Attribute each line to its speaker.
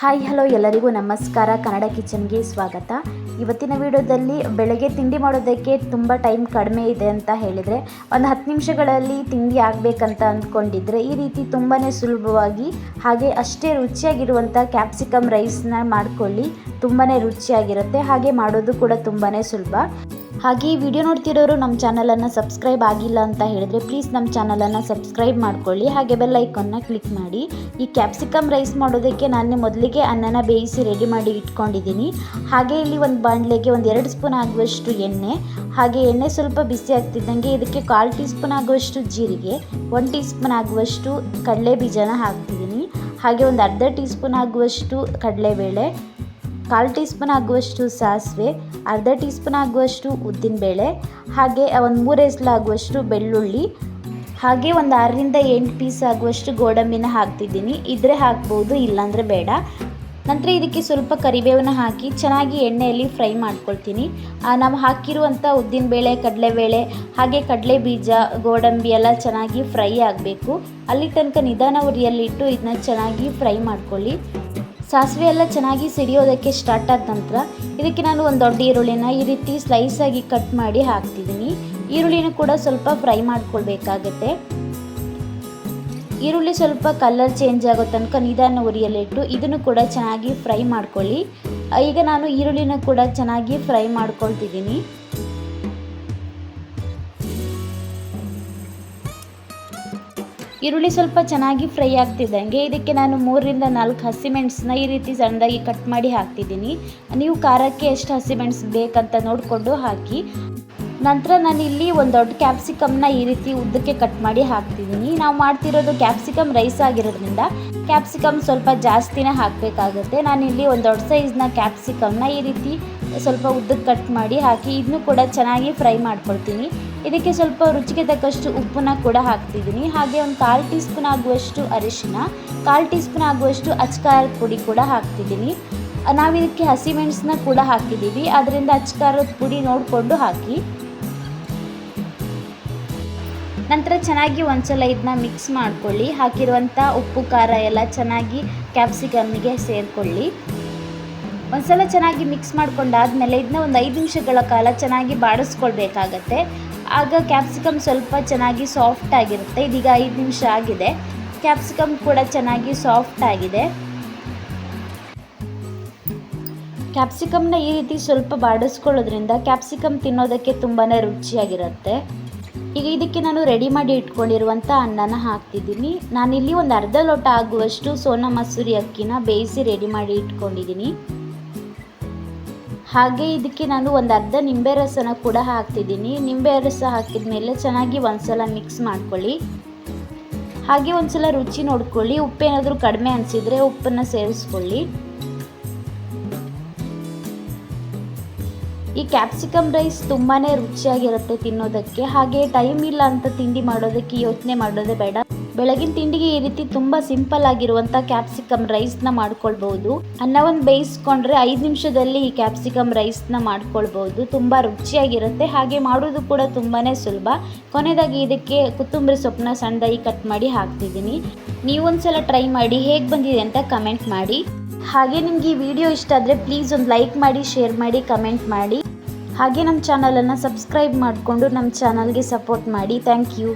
Speaker 1: Hi, hello ಎಲ್ಲರಿಗೂ ನಮಸ್ಕಾರ. ಕನ್ನಡ ಕಿಚನ್ಗೆ ಸ್ವಾಗತ. ಇವತ್ತಿನ ವಿಡಿಯೋದಲ್ಲಿ ಬೆಳಗ್ಗೆ ತಿಂಡಿ ಮಾಡೋದಕ್ಕೆ ತುಂಬ ಟೈಮ್ ಕಡಿಮೆ ಇದೆ ಅಂತ ಹೇಳಿದರೆ, ಒಂದು ಹತ್ತು ನಿಮಿಷಗಳಲ್ಲಿ ತಿಂಡಿ ಆಗಬೇಕಂತ ಅಂದ್ಕೊಂಡಿದ್ರೆ, ಈ ರೀತಿ ತುಂಬಾ ಸುಲಭವಾಗಿ ಹಾಗೆ ಅಷ್ಟೇ ರುಚಿಯಾಗಿರುವಂಥ ಕ್ಯಾಪ್ಸಿಕಮ್ ರೈಸ್ನ ಮಾಡ್ಕೊಳ್ಳಿ. ತುಂಬಾ ರುಚಿಯಾಗಿರುತ್ತೆ. ಹಾಗೆ ಮಾಡೋದು ಕೂಡ ತುಂಬಾ ಸುಲಭ. ಹಾಗೆ ಈ ವಿಡಿಯೋ ನೋಡ್ತಿರೋರು ನಮ್ಮ ಚಾನಲನ್ನು ಸಬ್ಸ್ಕ್ರೈಬ್ ಆಗಿಲ್ಲ ಅಂತ ಹೇಳಿದ್ರೆ ಪ್ಲೀಸ್ ನಮ್ಮ ಚಾನಲನ್ನು ಸಬ್ಸ್ಕ್ರೈಬ್ ಮಾಡ್ಕೊಳ್ಳಿ. ಹಾಗೆ ಬೆಲ್ ಐಕನ್ನ ಕ್ಲಿಕ್ ಮಾಡಿ. ಈ ಕ್ಯಾಪ್ಸಿಕಮ್ ರೈಸ್ ಮಾಡೋದಕ್ಕೆ ನಾನು ಮೊದಲಿಗೆ ಅನ್ನನ ಬೇಯಿಸಿ ರೆಡಿ ಮಾಡಿ ಇಟ್ಕೊಂಡಿದ್ದೀನಿ. ಹಾಗೆ ಇಲ್ಲಿ ಒಂದು ಬಾಣಲೆಗೆ ಒಂದು ಎರಡು ಸ್ಪೂನ್ ಆಗುವಷ್ಟು ಎಣ್ಣೆ, ಹಾಗೆ ಎಣ್ಣೆ ಸ್ವಲ್ಪ ಬಿಸಿ ಆಗ್ತಿದ್ದಂಗೆ ಇದಕ್ಕೆ ಕಾಲು ಟೀ ಸ್ಪೂನ್ ಆಗುವಷ್ಟು ಜೀರಿಗೆ, ಒಂದು ಟೀ ಸ್ಪೂನ್ ಆಗುವಷ್ಟು ಕಡಲೆ ಬೀಜನ ಹಾಕ್ತಿದ್ದೀನಿ. ಹಾಗೆ ಒಂದು ಅರ್ಧ ಟೀ ಸ್ಪೂನ್ ಆಗುವಷ್ಟು ಕಡಲೆಬೇಳೆ ಕಾಲು ಟೀ ಸ್ಪೂನ್ ಆಗುವಷ್ಟು ಸಾಸಿವೆ, ಅರ್ಧ ಟೀ ಸ್ಪೂನ್ ಆಗುವಷ್ಟು ಉದ್ದಿನಬೇಳೆ, ಹಾಗೆ ಒಂದು ಮೂರು ಎಸ್ಲು ಆಗುವಷ್ಟು ಬೆಳ್ಳುಳ್ಳಿ, ಹಾಗೆ ಒಂದು ಆರರಿಂದ ಎಂಟು ಪೀಸ್ ಆಗುವಷ್ಟು ಗೋಡಂಬಿನ ಹಾಕ್ತಿದ್ದೀನಿ. ಇದ್ರೆ ಹಾಕ್ಬೋದು, ಇಲ್ಲಾಂದರೆ ಬೇಡ. ನಂತರ ಇದಕ್ಕೆ ಸ್ವಲ್ಪ ಕರಿಬೇವನ್ನ ಹಾಕಿ ಚೆನ್ನಾಗಿ ಎಣ್ಣೆಯಲ್ಲಿ ಫ್ರೈ ಮಾಡ್ಕೊಳ್ತೀನಿ. ನಾವು ಹಾಕಿರುವಂಥ ಉದ್ದಿನಬೇಳೆ, ಕಡಲೆಬೇಳೆ, ಹಾಗೆ ಕಡಲೆ ಬೀಜ ಗೋಡಂಬಿ ಎಲ್ಲ ಚೆನ್ನಾಗಿ ಫ್ರೈ ಆಗಬೇಕು. ಅಲ್ಲಿ ತನಕ ನಿಧಾನ ಉರಿಯಲ್ಲಿಟ್ಟು ಇದನ್ನ ಚೆನ್ನಾಗಿ ಫ್ರೈ ಮಾಡ್ಕೊಳ್ಳಿ. ಸಾಸಿವೆ ಎಲ್ಲ ಚೆನ್ನಾಗಿ ಸಿಡಿಯೋದಕ್ಕೆ ಸ್ಟಾರ್ಟ್ ಆದ ನಂತರ ಇದಕ್ಕೆ ನಾನು ಒಂದು ದೊಡ್ಡ ಈರುಳ್ಳಿನ ಈ ರೀತಿ ಸ್ಲೈಸ್ ಆಗಿ ಕಟ್ ಮಾಡಿ ಹಾಕ್ತಿದ್ದೀನಿ ಈರುಳ್ಳಿನ ಕೂಡ ಸ್ವಲ್ಪ ಫ್ರೈ ಮಾಡ್ಕೊಳ್ಬೇಕಾಗತ್ತೆ. ಈರುಳ್ಳಿ ಸ್ವಲ್ಪ ಕಲರ್ ಚೇಂಜ್ ಆಗೋ ತನಕ ನಿಧಾನ ಉರಿಯಲ್ಲಿಟ್ಟು ಇದನ್ನು ಕೂಡ ಚೆನ್ನಾಗಿ ಫ್ರೈ ಮಾಡ್ಕೊಳ್ಳಿ. ಈಗ ನಾನು ಈರುಳ್ಳಿನ ಕೂಡ ಚೆನ್ನಾಗಿ ಫ್ರೈ ಮಾಡ್ಕೊಳ್ತಿದ್ದೀನಿ ಈರುಳ್ಳಿ ಸ್ವಲ್ಪ ಚೆನ್ನಾಗಿ ಫ್ರೈ ಆಗ್ತಿದ್ದಂಗೆ ಇದಕ್ಕೆ ನಾನು ಮೂರರಿಂದ ನಾಲ್ಕು ಹಸಿಮೆಣಸನ್ನ ಈ ರೀತಿ ಸಣ್ಣದಾಗಿ ಕಟ್ ಮಾಡಿ ಹಾಕ್ತಿದ್ದೀನಿ. ನೀವು ಖಾರಕ್ಕೆ ಎಷ್ಟು ಹಸಿಮೆಣಸು ಬೇಕಂತ ನೋಡಿಕೊಂಡು ಹಾಕಿ. ನಂತರ ನಾನಿಲ್ಲಿ ಒಂದು ದೊಡ್ಡ ಕ್ಯಾಪ್ಸಿಕಮ್ನ ಈ ರೀತಿ ಉದ್ದಕ್ಕೆ ಕಟ್ ಮಾಡಿ ಹಾಕ್ತಿದ್ದೀನಿ. ನಾವು ಮಾಡ್ತಿರೋದು ಕ್ಯಾಪ್ಸಿಕಮ್ ರೈಸ್ ಆಗಿರೋದ್ರಿಂದ ಕ್ಯಾಪ್ಸಿಕಮ್ ಸ್ವಲ್ಪ ಜಾಸ್ತಿನೇ ಹಾಕಬೇಕಾಗುತ್ತೆ. ನಾನಿಲ್ಲಿ ಒಂದು ದೊಡ್ಡ ಸೈಜ್ನ ಕ್ಯಾಪ್ಸಿಕಮ್ನ ಈ ರೀತಿ ಸ್ವಲ್ಪ ಉದ್ದಕ್ಕೆ ಕಟ್ ಮಾಡಿ ಹಾಕಿ. ಇದನ್ನು ಕೂಡ ಚೆನ್ನಾಗಿ ಫ್ರೈ ಮಾಡ್ಕೊಳ್ತೀನಿ. ಇದಕ್ಕೆ ಸ್ವಲ್ಪ ರುಚಿಗೆ ತಕ್ಕಷ್ಟು ಉಪ್ಪನ್ನ ಕೂಡ ಹಾಕ್ತಿದ್ದೀನಿ. ಹಾಗೆ ಒಂದು ಕಾಲು ಟೀ ಆಗುವಷ್ಟು ಅರಿಶಿನ, ಕಾಲು ಟೀ ಸ್ಪೂನ್ ಆಗುವಷ್ಟು ಅಚ್ಕಾರದ ಪುಡಿ ಕೂಡ ಹಾಕ್ತಿದ್ದೀನಿ. ನಾವು ಇದಕ್ಕೆ ಹಸಿಮೆಣಸನ್ನ ಕೂಡ ಹಾಕಿದ್ದೀವಿ. ಅದರಿಂದ ಅಚ್ಕಾರದ ಪುಡಿ ನೋಡಿಕೊಂಡು ಹಾಕಿ. ನಂತರ ಚೆನ್ನಾಗಿ ಒಂದ್ಸಲ ಇದನ್ನ ಮಿಕ್ಸ್ ಮಾಡ್ಕೊಳ್ಳಿ. ಹಾಕಿರುವಂಥ ಉಪ್ಪು, ಖಾರ ಎಲ್ಲ ಚೆನ್ನಾಗಿ ಕ್ಯಾಪ್ಸಿಕಮ್ಮಿಗೆ ಸೇರಿಕೊಳ್ಳಿ. ಒಂದ್ಸಲ ಚೆನ್ನಾಗಿ ಮಿಕ್ಸ್ ಮಾಡ್ಕೊಂಡಾದ್ಮೇಲೆ ಇದನ್ನ ಒಂದು ಐದು ನಿಮಿಷಗಳ ಕಾಲ ಚೆನ್ನಾಗಿ ಬಾಡಿಸ್ಕೊಳ್ಬೇಕಾಗತ್ತೆ. ಆಗ ಕ್ಯಾಪ್ಸಿಕಮ್ ಸ್ವಲ್ಪ ಚೆನ್ನಾಗಿ ಸಾಫ್ಟ್ ಆಗಿರುತ್ತೆ. ಇದೀಗ ಐದು ನಿಮಿಷ ಆಗಿದೆ. ಕ್ಯಾಪ್ಸಿಕಮ್ ಕೂಡ ಚೆನ್ನಾಗಿ ಸಾಫ್ಟ್ ಆಗಿದೆ. ಕ್ಯಾಪ್ಸಿಕಮ್ನ ಈ ರೀತಿ ಸ್ವಲ್ಪ ಬಾಡಿಸ್ಕೊಳ್ಳೋದ್ರಿಂದ ಕ್ಯಾಪ್ಸಿಕಮ್ ತಿನ್ನೋದಕ್ಕೆ ತುಂಬಾ ರುಚಿಯಾಗಿರುತ್ತೆ. ಈಗ ಇದಕ್ಕೆ ನಾನು ರೆಡಿ ಮಾಡಿ ಇಟ್ಕೊಂಡಿರುವಂಥ ಅನ್ನನ ಹಾಕ್ತಿದ್ದೀನಿ. ನಾನಿಲ್ಲಿ ಒಂದು ಅರ್ಧ ಲೋಟ ಆಗುವಷ್ಟು ಸೋನಾ ಮಸೂರಿ ಅಕ್ಕಿನ ಬೇಯಿಸಿ ರೆಡಿ ಮಾಡಿ ಇಟ್ಕೊಂಡಿದ್ದೀನಿ. ಹಾಗೆ ಇದಕ್ಕೆ ನಾನು ಒಂದು ಅರ್ಧ ನಿಂಬೆ ರಸನ ಕೂಡ ಹಾಕ್ತಿದ್ದೀನಿ. ನಿಂಬೆ ರಸ ಹಾಕಿದ ಮೇಲೆ ಚೆನ್ನಾಗಿ ಒಂದ್ಸಲ ಮಿಕ್ಸ್ ಮಾಡ್ಕೊಳ್ಳಿ. ಹಾಗೆ ಒಂದ್ಸಲ ರುಚಿ ನೋಡ್ಕೊಳ್ಳಿ. ಉಪ್ಪೇನಾದರೂ ಕಡಿಮೆ ಅನಿಸಿದರೆ ಉಪ್ಪನ್ನು ಸೇರಿಸ್ಕೊಳ್ಳಿ. ಈ ಕ್ಯಾಪ್ಸಿಕಮ್ ರೈಸ್ ತುಂಬಾ ರುಚಿಯಾಗಿರುತ್ತೆ ತಿನ್ನೋದಕ್ಕೆ. ಹಾಗೆ ಟೈಮ್ ಇಲ್ಲ ಅಂತ ತಿಂಡಿ ಮಾಡೋದಕ್ಕೆ ಯೋಚನೆ ಮಾಡೋದೇ ಬೇಡ. ಬೆಳಗಿನ ತಿಂಡಿಗೆ ಈ ರೀತಿ ತುಂಬ ಸಿಂಪಲ್ ಆಗಿರುವಂಥ ಕ್ಯಾಪ್ಸಿಕಮ್ ರೈಸ್ನ ಮಾಡ್ಕೊಳ್ಬಹುದು. ಅನ್ನವನ್ನು ಬೇಯಿಸ್ಕೊಂಡ್ರೆ ಐದು ನಿಮಿಷದಲ್ಲಿ ಈ ಕ್ಯಾಪ್ಸಿಕಮ್ ರೈಸ್ನ ಮಾಡ್ಕೊಳ್ಬಹುದು. ತುಂಬ ರುಚಿಯಾಗಿರುತ್ತೆ. ಹಾಗೆ ಮಾಡೋದು ಕೂಡ ತುಂಬಾ ಸುಲಭ. ಕೊನೆಯದಾಗಿ ಇದಕ್ಕೆ ಕೊತ್ತಂಬರಿ ಸೊಪ್ಪನ್ನ ಸಣ್ಣದಾಗಿ ಕಟ್ ಮಾಡಿ ಹಾಕ್ತಿದ್ದೀನಿ. ನೀವೊಂದ್ಸಲ ಟ್ರೈ ಮಾಡಿ ಹೇಗೆ ಬಂದಿದೆ ಅಂತ ಕಮೆಂಟ್ ಮಾಡಿ. ಹಾಗೆ ನಿಮಗೆ ಈ ವಿಡಿಯೋ ಇಷ್ಟ ಆದರೆ ಪ್ಲೀಸ್ ಒಂದು ಲೈಕ್ ಮಾಡಿ ಶೇರ್ ಮಾಡಿ ಕಮೆಂಟ್ ಮಾಡಿ. ಹಾಗೆ ನಮ್ಮ ಚಾನಲನ್ನು ಸಬ್ಸ್ಕ್ರೈಬ್ ಮಾಡಿಕೊಂಡು ನಮ್ಮ ಚಾನಲ್ಗೆ ಸಪೋರ್ಟ್ ಮಾಡಿ. Thank you